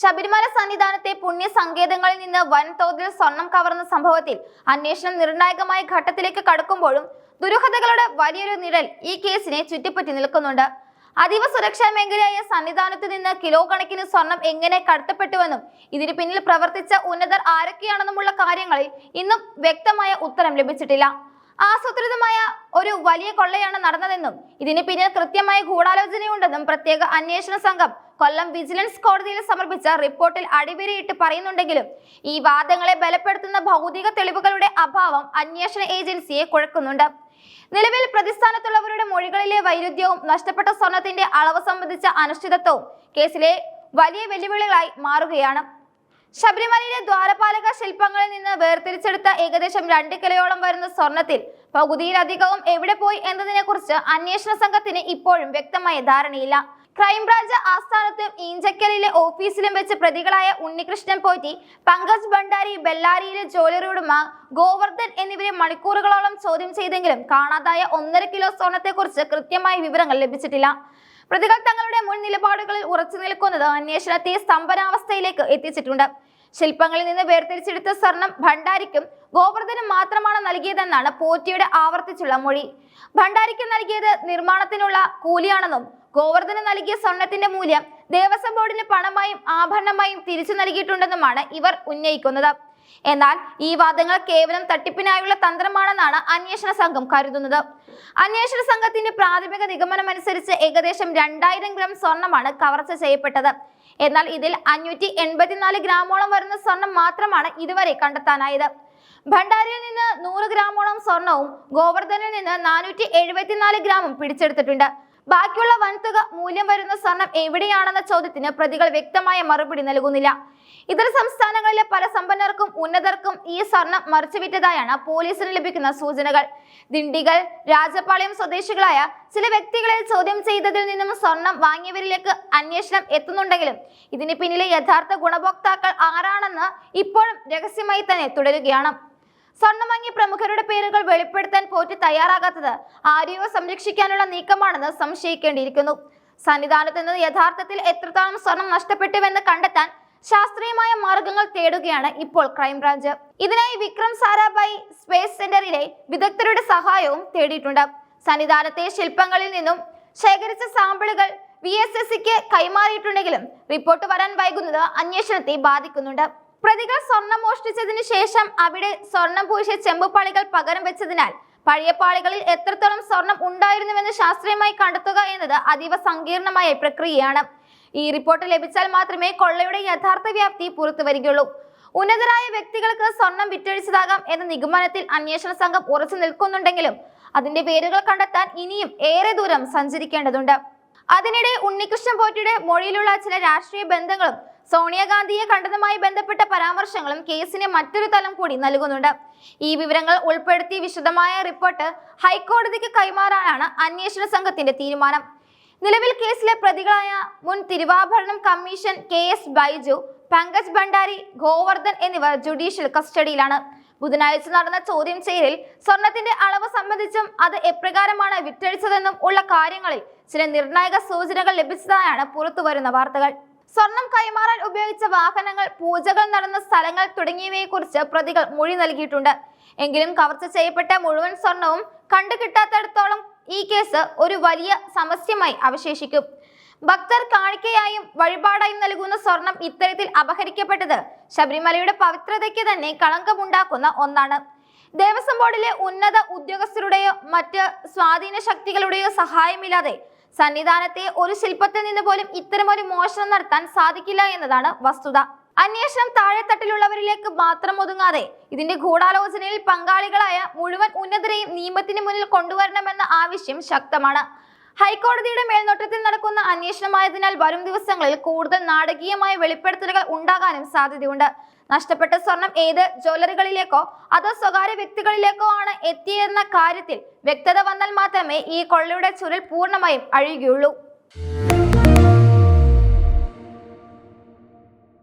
ശബരിമല സന്നിധാനത്തെ പുണ്യ സങ്കേതങ്ങളിൽ നിന്ന് വൻതോതിൽ സ്വർണം കവർന്ന സംഭവത്തിൽ അന്വേഷണം നിർണായകമായ ഘട്ടത്തിലേക്ക് കടക്കുമ്പോഴും ദുരൂഹതകളുടെ വലിയൊരു നിഴൽ ഈ കേസിനെ ചുറ്റിപ്പറ്റി നിൽക്കുന്നുണ്ട്. അതീവ സുരക്ഷാ മേഖലയായ സന്നിധാനത്ത് നിന്ന് കിലോ കണക്കിന് സ്വർണം എങ്ങനെ കടത്തപ്പെട്ടുവെന്നും ഇതിന് പിന്നിൽ പ്രവർത്തിച്ച ഉന്നതർ ആരൊക്കെയാണെന്നുമുള്ള കാര്യങ്ങളിൽ ഇന്നും വ്യക്തമായ ഉത്തരം ലഭിച്ചിട്ടില്ല. ആസൂത്രിതമായ ഒരു വലിയ കൊള്ളയാണ് നടന്നതെന്നും ഇതിന് പിന്നിൽ കൃത്യമായ ഗൂഢാലോചനയുണ്ടെന്നും പ്രത്യേക അന്വേഷണ സംഘം കൊല്ലം വിജിലൻസ് കോടതിയിൽ സമർപ്പിച്ച റിപ്പോർട്ടിൽ അടിവരയിട്ട് പറയുന്നുണ്ടെങ്കിലും ഈ വാദങ്ങളെ ബലപ്പെടുത്തുന്ന ഭൗതിക തെളിവുകളുടെ അഭാവം അന്വേഷണ ഏജൻസിയെ കുഴക്കുന്നുണ്ട്. നിലവിൽ പ്രതിസ്ഥാനത്തുള്ളവരുടെ മൊഴികളിലെ വൈരുദ്ധ്യവും നഷ്ടപ്പെട്ട സ്വർണത്തിന്റെ അളവ് സംബന്ധിച്ച അനിശ്ചിതത്വവും കേസിലെ വലിയ വെല്ലുവിളികളായി മാറുകയാണ്. ശബരിമലയിലെ ദ്വാരപാലക ശില്പങ്ങളിൽ നിന്ന് വേർതിരിച്ചെടുത്ത ഏകദേശം രണ്ട് കിലോയോളം വരുന്ന സ്വർണത്തിൽ പകുതിയിലധികവും എവിടെ പോയി എന്നതിനെ കുറിച്ച് അന്വേഷണ സംഘത്തിന് ഇപ്പോഴും വ്യക്തമായ ധാരണയില്ല. ക്രൈംബ്രാഞ്ച് ആസ്ഥാനത്തും ഈഞ്ചക്കലിലെ ഓഫീസിലും വെച്ച് പ്രതികളായ ഉണ്ണികൃഷ്ണൻ പോറ്റി പങ്കജ് ഭണ്ഡാരി ബെല്ലാരിയിലെ ജോലറിയുടമ ഗോവർദ്ധൻ എന്നിവരെ മണിക്കൂറുകളോളം ചോദ്യം ചെയ്തെങ്കിലും കാണാതായ ഒന്നര കിലോ സ്വർണത്തെക്കുറിച്ച് കൃത്യമായ വിവരങ്ങൾ ലഭിച്ചിട്ടില്ല. പ്രതികൾ തങ്ങളുടെ മുൻ നിലപാടുകളിൽ ഉറച്ചു നിൽക്കുന്നത് അന്വേഷണത്തെ സ്തംഭനാവസ്ഥയിലേക്ക് എത്തിച്ചിട്ടുണ്ട്. ശില്പങ്ങളിൽ നിന്ന് വേർതിരിച്ചെടുത്ത സ്വർണം ഭണ്ഡാരിക്കും ഗോവർദ്ധനും മാത്രമാണ് നൽകിയതെന്നാണ് പോറ്റിയുടെ ആവർത്തിച്ചുള്ള മൊഴി. ഭണ്ഡാരിക്ക് നൽകിയത് നിർമ്മാണത്തിനുള്ള കൂലിയാണെന്നും ഗോവർദ്ധന് നൽകിയ സ്വർണത്തിന്റെ മൂല്യം ദേവസ്വം ബോർഡിന് പണമായും ആഭരണമായും തിരിച്ചു നൽകിയിട്ടുണ്ടെന്നുമാണ് ഇവർ ഉന്നയിക്കുന്നത്. എന്നാൽ ഈ വാദങ്ങൾ കേവലം തട്ടിപ്പിനായുള്ള തന്ത്രമാണെന്നാണ് അന്വേഷണ സംഘം കരുതുന്നത്. അന്വേഷണ സംഘത്തിന്റെ പ്രാഥമിക നിഗമനം അനുസരിച്ച് ഏകദേശം രണ്ടായിരം ഗ്രാം സ്വർണമാണ് കവർച്ച ചെയ്യപ്പെട്ടത്. എന്നാൽ ഇതിൽ അഞ്ഞൂറ്റി എൺപത്തിനാല് ഗ്രാമോളം വരുന്ന സ്വർണം മാത്രമാണ് ഇതുവരെ കണ്ടെത്താനായത്. ഭണ്ഡാരിയിൽ നിന്ന് നൂറ് ഗ്രാമോളം സ്വർണവും ഗോവർദ്ധനിൽ നിന്ന് നാനൂറ്റി എഴുപത്തിനാല് ഗ്രാമും പിടിച്ചെടുത്തിട്ടുണ്ട്. ബാക്കിയുള്ള വൻതുക മൂല്യം വരുന്ന സ്വർണം എവിടെയാണെന്ന ചോദ്യത്തിന് പ്രതികൾ വ്യക്തമായ മറുപടി നൽകുന്നില്ല. ഇതര സംസ്ഥാനങ്ങളിലെ പല സമ്പന്നർക്കും ഉന്നതർക്കും ഈ സ്വർണം മറിച്ചുവിറ്റതായാണ് പോലീസിന് ലഭിക്കുന്ന സൂചനകൾ. ദിണ്ടികൾ രാജപാളയം സ്വദേശികളായ ചില വ്യക്തികളെ ചോദ്യം ചെയ്തതിൽ നിന്നും സ്വർണം വാങ്ങിയവരിലേക്ക് അന്വേഷണം എത്തുന്നുണ്ടെങ്കിലും ഇതിന് പിന്നിലെ യഥാർത്ഥ ഗുണഭോക്താക്കൾ ആരാണെന്ന് ഇപ്പോഴും രഹസ്യമായി തന്നെ തുടരുകയാണ്. സ്വർണം പ്രമുഖരുടെ പേരുകൾ വെളിപ്പെടുത്താൻ പോറ്റി തയ്യാറാകാത്തത് ആരെയോ സംരക്ഷിക്കാനുള്ള നീക്കമാണെന്ന് സംശയിക്കേണ്ടിയിരിക്കുന്നു. സന്നിധാനത്ത് നിന്ന് യഥാർത്ഥത്തിൽ എത്രത്തോളം സ്വർണം നഷ്ടപ്പെട്ടുവെന്ന് കണ്ടെത്താൻ ശാസ്ത്രീയമായ മാർഗങ്ങൾ തേടുകയാണ് ഇപ്പോൾ ക്രൈംബ്രാഞ്ച്. ഇതിനായി വിക്രം സാരാഭായ് സ്പേസ് സെന്ററിലെ വിദഗ്ധരുടെ സഹായവും തേടിയിട്ടുണ്ട്. സന്നിധാനത്തെ ശില്പങ്ങളിൽ നിന്നും ശേഖരിച്ച സാമ്പിളുകൾ വി എസ് എസ് സിക്ക് കൈമാറിയിട്ടുണ്ടെങ്കിലും റിപ്പോർട്ട് വരാൻ വൈകുന്നത് അന്വേഷണത്തെ ബാധിക്കുന്നുണ്ട്. പ്രതികൾ സ്വർണം മോഷ്ടിച്ചതിന് ശേഷം അവിടെ സ്വർണം പൂശിയ ചെമ്പുപാളികൾ പകരം വെച്ചതിനാൽ പഴയ പാളികളിൽ എത്രത്തോളം സ്വർണം ഉണ്ടായിരുന്നുവെന്ന് ശാസ്ത്രീയമായി കണ്ടെത്തുക എന്നത് അതീവ സങ്കീർണമായ പ്രക്രിയയാണ്. ഈ റിപ്പോർട്ട് ലഭിച്ചാൽ മാത്രമേ കൊള്ളയുടെ യഥാർത്ഥ വ്യാപ്തി പുറത്തു വരികയുള്ളൂ. ഉന്നതരായ വ്യക്തികൾക്ക് സ്വർണം വിറ്റഴിച്ചതാകാം എന്ന നിഗമനത്തിൽ അന്വേഷണ സംഘം ഉറച്ചു നിൽക്കുന്നുണ്ടെങ്കിലും അതിന്റെ പേരുകൾ കണ്ടെത്താൻ ഇനിയും ഏറെ ദൂരം സഞ്ചരിക്കേണ്ടതുണ്ട്. അതിനിടെ ഉണ്ണികൃഷ്ണൻ പോറ്റിയുടെ മൊഴിയിലുള്ള ചില രാഷ്ട്രീയ ബന്ധങ്ങളും സോണിയാഗാന്ധിയെ കണ്ടതുമായി ബന്ധപ്പെട്ട പരാമർശങ്ങളും കേസിന് മറ്റൊരു തലം കൂടി നൽകുന്നുണ്ട്. ഈ വിവരങ്ങൾ ഉൾപ്പെടുത്തി വിശദമായ റിപ്പോർട്ട് ഹൈക്കോടതിക്ക് കൈമാറാനാണ് അന്വേഷണ സംഘത്തിന്റെ തീരുമാനം. നിലവിൽ കേസിലെ പ്രതികളായ മുൻ തിരുവാഭരണം commission K S Baiju Pankaj Bhandari Govardhan എന്നിവർ ജുഡീഷ്യൽ കസ്റ്റഡിയിലാണ്. ബുധനാഴ്ച നടന്ന ചോദ്യം ചെയ്യലിൽ സ്വർണത്തിന്റെ അളവ് സംബന്ധിച്ചും അത് എപ്രകാരമാണ് വിറ്റഴിച്ചതെന്നും ഉള്ള കാര്യങ്ങളിൽ ചില നിർണായക സൂചനകൾ ലഭിച്ചതായാണ് പുറത്തുവരുന്ന വാർത്തകൾ. സ്വർണം കൈമാറാൻ ഉപയോഗിച്ച വാഹനങ്ങൾ പൂജകൾ നടന്ന സ്ഥലങ്ങൾ തുടങ്ങിയവയെക്കുറിച്ച് പ്രതികൾ മൊഴി നൽകിയിട്ടുണ്ട്. എങ്കിലും കവർച്ച ചെയ്യപ്പെട്ട മുഴുവൻ സ്വർണവും കണ്ടുകിട്ടാത്തടത്തോളം ഈ കേസ് ഒരു വലിയ സമസ്യമായി അവശേഷിക്കും. ഭക്തർ കാണിക്കയായും വഴിപാടായും നൽകുന്ന സ്വർണം ഇത്തരത്തിൽ അപഹരിക്കപ്പെട്ടത് ശബരിമലയുടെ പവിത്രതയ്ക്ക് തന്നെ കളങ്കമുണ്ടാക്കുന്ന ഒന്നാണ്. ദേവസ്വം ബോർഡിലെ ഉന്നത ഉദ്യോഗസ്ഥരുടെയോ മറ്റ് സ്വാധീന ശക്തികളുടെയോ സഹായമില്ലാതെ സന്നിധാനത്തെ ഒരു ശില്പത്തിൽ നിന്ന് പോലും ഇത്തരമൊരു മോഷണം നടത്താൻ സാധിക്കില്ല എന്നതാണ് വസ്തുത. അന്വേഷണം താഴെത്തട്ടിലുള്ളവരിലേക്ക് മാത്രം ഒതുങ്ങാതെ ഇതിന്റെ ഗൂഢാലോചനയിൽ പങ്കാളികളായ മുഴുവൻ ഉന്നതരെയും നിയമത്തിന് മുന്നിൽ കൊണ്ടുവരണമെന്ന ആവശ്യം ശക്തമാണ്. ഹൈക്കോടതിയുടെ മേൽനോട്ടത്തിൽ നടക്കുന്ന അന്വേഷണമായതിനാൽ വരും ദിവസങ്ങളിൽ കൂടുതൽ നാടകീയമായ വെളിപ്പെടുത്തലുകൾ ഉണ്ടാകാനും സാധ്യതയുണ്ട്. നഷ്ടപ്പെട്ട സ്വർണം ഏത് ജ്വല്ലറികളിലേക്കോ അതോ സ്വകാര്യ വ്യക്തികളിലേക്കോ ആണ് എത്തിയെന്ന കാര്യത്തിൽ വ്യക്തത വന്നാൽ മാത്രമേ ഈ കൊള്ളയുടെ ചുരുൾ പൂർണമായും അഴിയുകയുള്ളൂ.